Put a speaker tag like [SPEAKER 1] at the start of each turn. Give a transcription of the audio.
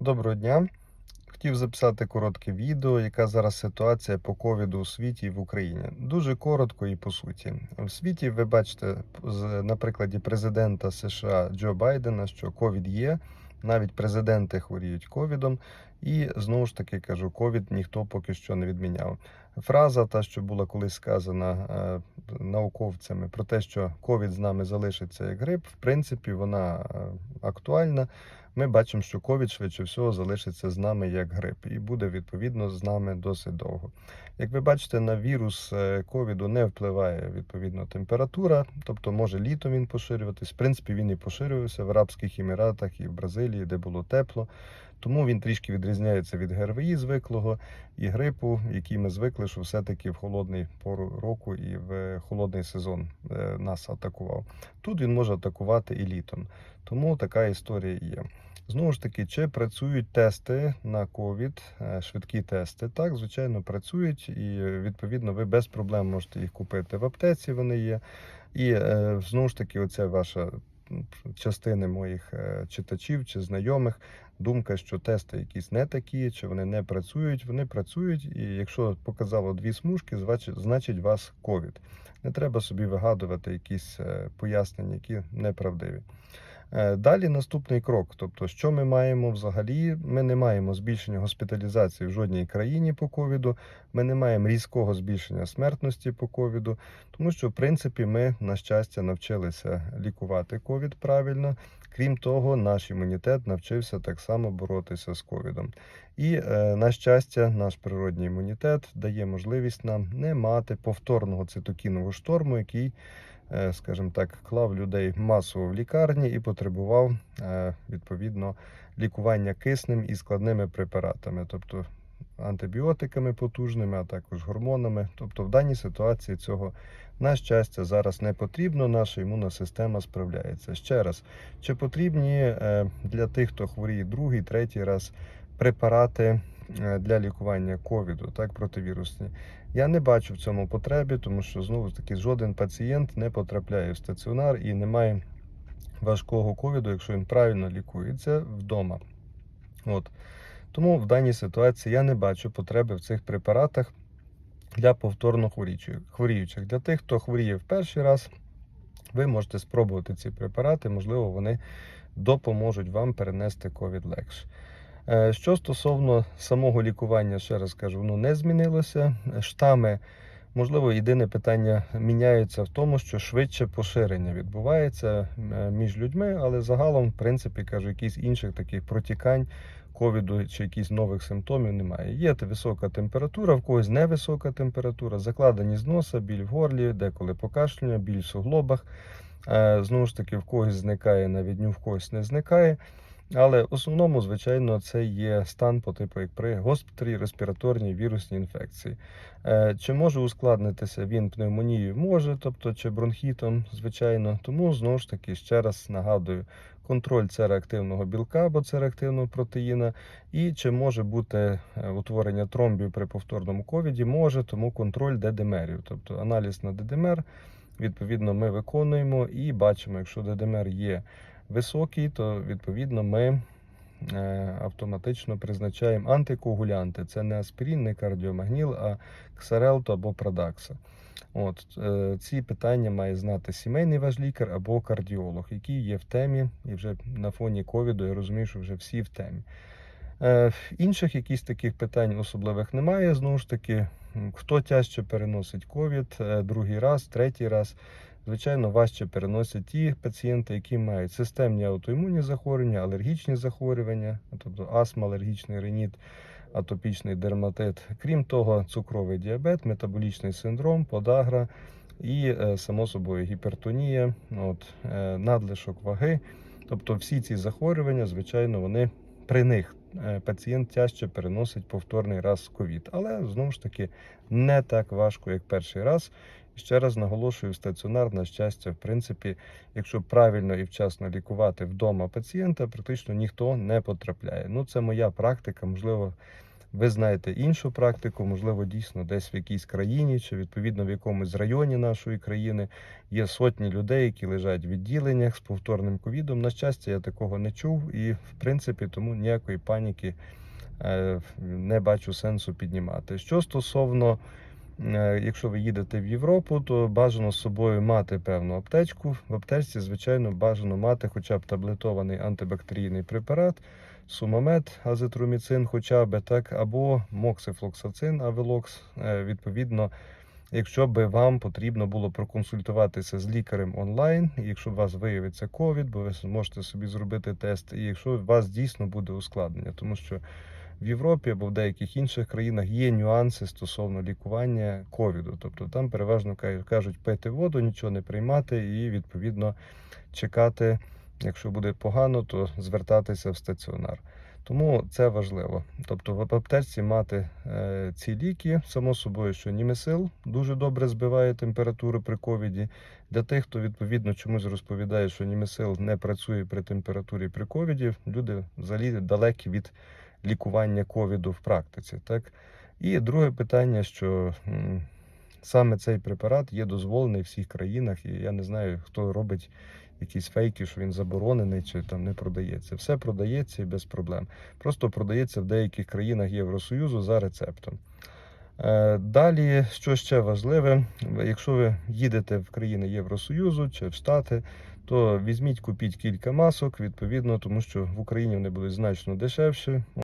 [SPEAKER 1] Доброго дня. Хотів записати коротке відео, яка зараз ситуація по ковіду у світі і в Україні. Дуже коротко і по суті. В світі ви бачите на прикладі президента США Джо Байдена, що ковід є. Навіть президенти хворіють ковідом, і знову ж таки кажу, ковід ніхто поки що не відміняв. Фраза, та що була колись сказана е, науковцями про те, що ковід з нами залишиться як грип, в принципі, вона е, актуальна ми бачимо, що ковід швидше всього залишиться з нами як грип, і буде відповідно з нами досить довго. Як ви бачите, на вірус е, ковіду не впливає відповідно температура, тобто може літом він поширюватись. В принципі, він і поширювався в Арабських Еміратах і в Бразилії, де було тепло. Тому він трішки відрізняється від ГРВІ звиклого і грипу, який ми звикли, що все-таки в холодний пору року і в холодний сезон е, нас атакував. Тут він може атакувати і літом. Тому така історія є. Знову ж таки, чи працюють тести на ковід, е, швидкі тести? Так, звичайно, працюють, і е, відповідно ви без проблем можете їх купити в аптеці. Вони є. І знову ж таки, оця ваша частини моїх е, читачів чи знайомих. Думка, що тести якісь не такі, чи вони не працюють. Вони працюють, і якщо показало дві смужки, значить, вас ковід. Не треба собі вигадувати якісь е, пояснення, які неправдиві. Е, Далі наступний крок. Тобто, що ми маємо взагалі? Ми не маємо збільшення госпіталізації в жодній країні по ковіду. Ми не маємо різкого збільшення смертності по ковіду, тому що в принципі ми на щастя навчилися лікувати ковід правильно. Крім того, наш імунітет навчився так само боротися з ковідом. І е, на щастя, наш природній імунітет дає можливість нам не мати повторного цитокінового шторму, який е, скажімо так, клав людей масово в лікарні і потребував е, відповідно лікування киснем і складними препаратами, тобто антибіотиками потужними, а також гормонами. Тобто, в даній ситуації цього на щастя зараз не потрібно. Наша імунна система справляється. Ще раз, чи потрібні е, для тих, хто хворіє другий, третій раз препарати е, для лікування ковіду, так противірусні? Я не бачу в цьому потреби, тому що знову ж таки жоден пацієнт не потрапляє в стаціонар і не має важкого ковіду, якщо він правильно лікується вдома. От. Тому в даній ситуації я не бачу потреби в цих препаратах для повторно хворіючих-. Для тих, хто хворіє в перший раз, ви можете спробувати ці препарати, можливо, вони допоможуть вам перенести ковід легше. Е, Що стосовно самого лікування, ще раз кажу, воно не змінилося. Штами, можливо, єдине питання міняється в тому, що швидше поширення відбувається е, між людьми, але загалом, в принципі, кажу, якісь інших таких протікань ковіду чи якісь нових симптомів немає. Є висока температура, в когось невисока температура, закладені з носа, біль в горлі, деколи покашляння, біль в суглобах. Е, Знову ж таки, в когось зникає навіть в когось не зникає. Але в основному, звичайно, це є стан по типу як при госпіталі респіраторній вірусній інфекції. Е, Чи може ускладнитися він пневмонією? Може, тобто чи бронхітом, звичайно. Тому знову ж таки ще раз нагадую. Контроль цереактивного білка або цереактивного протеїна, і чи може бути е, утворення тромбів при повторному ковіді? Може, тому контроль дедимерів, тобто аналіз на дедимер, відповідно, ми виконуємо і бачимо, якщо дедимер є високий, то відповідно ми е, автоматично призначаємо антикоагулянти. Це не аспірин, не кардіомагніл, а ксарелто або продакса. От е, ці питання має знати сімейний ваш лікар або кардіолог, який є в темі, і вже на фоні ковіду я розумію, що вже всі в темі. Е, інших якісь таких питань особливих немає. Знову ж таки, хто тяжче переносить ковід е, другий раз, третій раз. Звичайно, важче переносять ті пацієнти, які мають системні аутоімунні захворювання, алергічні захворювання, тобто астма, алергічний реніт, атопічний дерматит. Крім того, цукровий діабет, метаболічний синдром, подагра і, е, само собою, гіпертонія, от, е, надлишок ваги. Тобто всі ці захворювання, звичайно, вони при них е, пацієнт тяжче переносить повторний раз ковід. Але знову ж таки не так важко, як перший раз. Ще раз наголошую, стаціонар, на щастя, в принципі, якщо правильно і вчасно лікувати вдома пацієнта, практично ніхто не потрапляє. Ну, це моя практика. Можливо, ви знаєте іншу практику, можливо, дійсно десь в якійсь країні чи відповідно в якомусь районі нашої країни є сотні людей, які лежать в відділеннях з повторним ковідом. На щастя, я такого не чув, і в принципі тому ніякої паніки е, не бачу сенсу піднімати. Що стосовно Якщо ви їдете в Європу, то бажано з собою мати певну аптечку. В аптечці, звичайно, бажано мати хоча б таблетований антибактерійний препарат, сумамет, азитроміцин, хоча б так, або моксифлоксацин, авелокс. Е, Відповідно, якщо би вам потрібно було проконсультуватися з лікарем онлайн, якщо у вас виявиться ковід, бо ви можете собі зробити тест, і якщо у вас дійсно буде ускладнення, тому що в Європі або в деяких інших країнах є нюанси стосовно лікування ковіду. Тобто там переважно ка- кажуть пити воду, нічого не приймати і відповідно чекати. Якщо буде погано, то звертатися в стаціонар. Тому це важливо. Тобто в аптечці мати е, ці ліки, само собою, що німесил дуже добре збиває температуру при ковіді. Для тих, хто відповідно чомусь розповідає, що німесил не працює при температурі при ковіді, люди взагалі далекі від лікування ковіду в практиці. Так? І друге питання, що м, саме цей препарат є дозволений в всіх країнах, і я не знаю, хто робить якісь фейки, що він заборонений чи там не продається. Все продається і без проблем. Просто продається в деяких країнах Євросоюзу за рецептом. Е, Далі, що ще важливе, якщо ви їдете в країни Євросоюзу чи в Штати, то візьміть, купіть кілька масок, відповідно, тому що в Україні вони будуть значно дешевші.